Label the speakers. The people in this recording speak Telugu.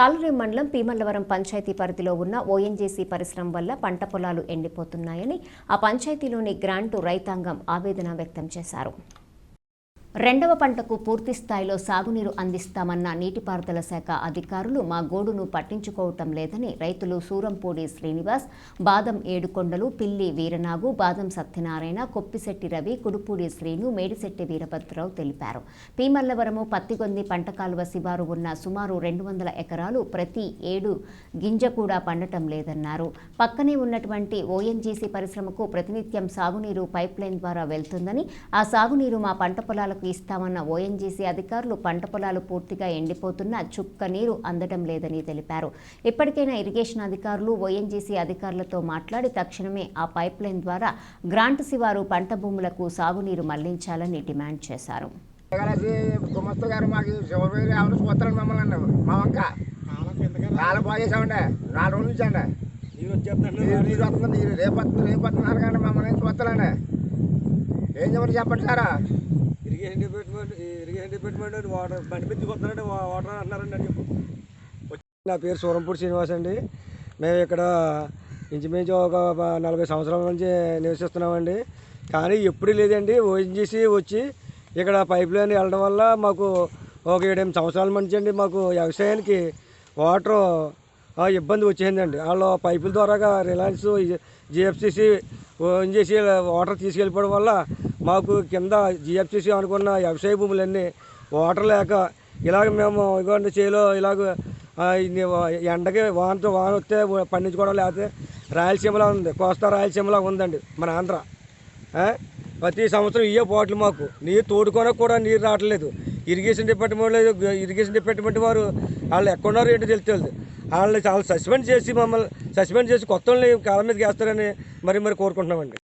Speaker 1: తాళరేం మండలం పీమల్లవరం పంచాయతీ పరిధిలో ఉన్న ఓఎన్జీసీ పరిశ్రమ వల్ల పంట పొలాలు ఎండిపోతున్నాయని ఆ పంచాయతీలోని గ్రాంటు రైతాంగం ఆవేదన వ్యక్తం చేశారు. రెండవ పంటకు పూర్తి స్థాయిలో సాగునీరు అందిస్తామన్న నీటిపారుదల శాఖ అధికారులు మా గోడును పట్టించుకోవటం లేదని రైతులు సూరంపూడి శ్రీనివాస్ బాదం ఏడుకొండలు పిల్లి వీరనాగు బాదం సత్యనారాయణ కొప్పిశెట్టి రవి కుడుపూడి శ్రీను మేడిశెట్టి వీరభద్రరావు తెలిపారు. పీమల్లవరము పత్తిగొంది పంట కాలువ శివారు ఉన్న సుమారు రెండు వందల ఎకరాలు ప్రతి ఏడు గింజ కూడా పండటం లేదన్నారు. పక్కనే ఉన్నటువంటి ఓఎన్జీసీ పరిశ్రమకు ప్రతినిత్యం సాగునీరు పైప్లైన్ ద్వారా వెళ్తుందని ఆ సాగునీరు మా పంట పొలాలకు ఇస్తామన్న ఓఎన్జీసీ అధికారులు పంట పొలాలు పూర్తిగా ఎండిపోతున్నా చుక్క నీరు అందడం లేదని తెలిపారు. ఇప్పటికైనా ఇరిగేషన్ అధికారులు ఓఎన్జీసీ అధికారులతో మాట్లాడి తక్షణమే ఆ పైప్ లైన్ ద్వారా గ్రాంట్ శివారు పంట భూములకు సాగునీరు మళ్ళించాలని డిమాండ్ చేశారు.
Speaker 2: కలిసి గుమస్త గారు మాకు చివరి ఎవరు చూస్తారు మమ్మల్ని అండి మా వంక. చాలా బాగా చేసామండి నాలుగు రోజులు నుంచి అండి
Speaker 3: నీరు వచ్చేస్తున్నాడు
Speaker 2: నీరు నీరు వస్తుంది నీరు. రేపు వస్తుంది రేపు వస్తున్నారు కానీ మమ్మల్ని చూస్తారండి ఏం చెప్పండి చెప్పండి సారా
Speaker 3: irrigation department irrigation department water బండి మీద దిగుతున్నారంటే వాటర్ అంటున్నారండి అని చెప్పు. నా పేరు సూరంపూడి శ్రీనివాస్ అండి. మేము ఇక్కడ ఇంచుమించు ఒక నలభై సంవత్సరాల నుంచి నివసిస్తున్నామండి. కానీ ఎప్పుడు లేదండి. ఓఎన్జీసీ వచ్చి ఇక్కడ పైప్ లైన్ వెళ్ళడం వల్ల మాకు ఒక ఏడెనిమిది సంవత్సరాల నుంచి అండి మాకు వ్యవసాయానికి వాటర్ ఇబ్బంది వచ్చిందండి వాళ్ళు పైపుల ద్వారాగా రిలయన్స్ జిఎఫ్సిసి ఓఎన్జీసీ వాటర్ తీసుకెళ్ళిపోవడం వల్ల మాకు కింద జిఎఫ్సిసి అనుకున్న వ్యవసాయ భూములన్నీ వాటర్ లేక ఇలాగ మేము ఇగోండి చేలో ఇలాగ ఎండకి వానతో వాన వస్తే పండించుకోవడం లేకపోతే రాయలసీమలో ఉంది కోస్తా రాయలసీమలో ఉందండి మన ఆంధ్ర. ప్రతి సంవత్సరం ఇయ్యే పోట్లు మాకు. నీరు తోడుకోనకు కూడా నీరు రావట్లేదు. ఇరిగేషన్ డిపార్ట్మెంట్ లేదు ఇరిగేషన్ డిపార్ట్మెంట్ వారు వాళ్ళు ఎక్కడున్నారో ఏంటో తెలుస్తుంది వాళ్ళని చాలా సస్పెండ్ చేసి మమ్మల్ని సస్పెండ్ చేసి కొత్త వాళ్ళని కాళ్ళ మీదకి వేస్తారని మరి మరి కోరుకుంటున్నామండి.